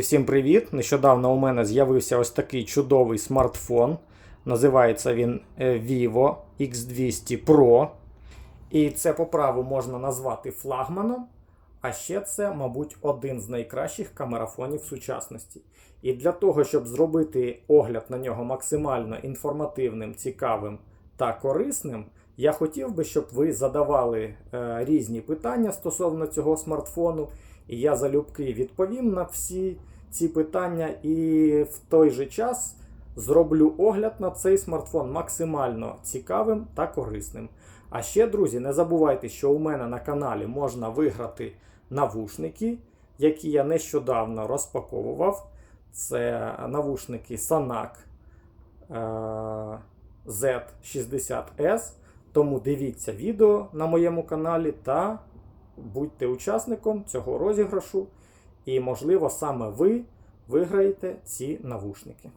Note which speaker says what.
Speaker 1: Всім привіт! Нещодавно у мене з'явився ось такий чудовий смартфон. Називається він е, Vivo X200 Pro. І це по праву можна назвати флагманом. А ще це, мабуть, один з найкращих камерафонів сучасності. І для того, щоб зробити огляд на нього максимально інформативним, цікавим та корисним, я хотів би, щоб ви задавали е, різні питання стосовно цього смартфону. І я залюбки відповім на всі ці питання, і в той же час зроблю огляд на цей смартфон максимально цікавим та корисним. А ще, друзі, не забувайте, що у мене на каналі можна виграти навушники, які я нещодавно розпаковував. Це навушники Sanac е, Z60S. Тому дивіться відео на моєму каналі та будьте учасником цього розіграшу. І, можливо, саме ви виграєте ці навушники.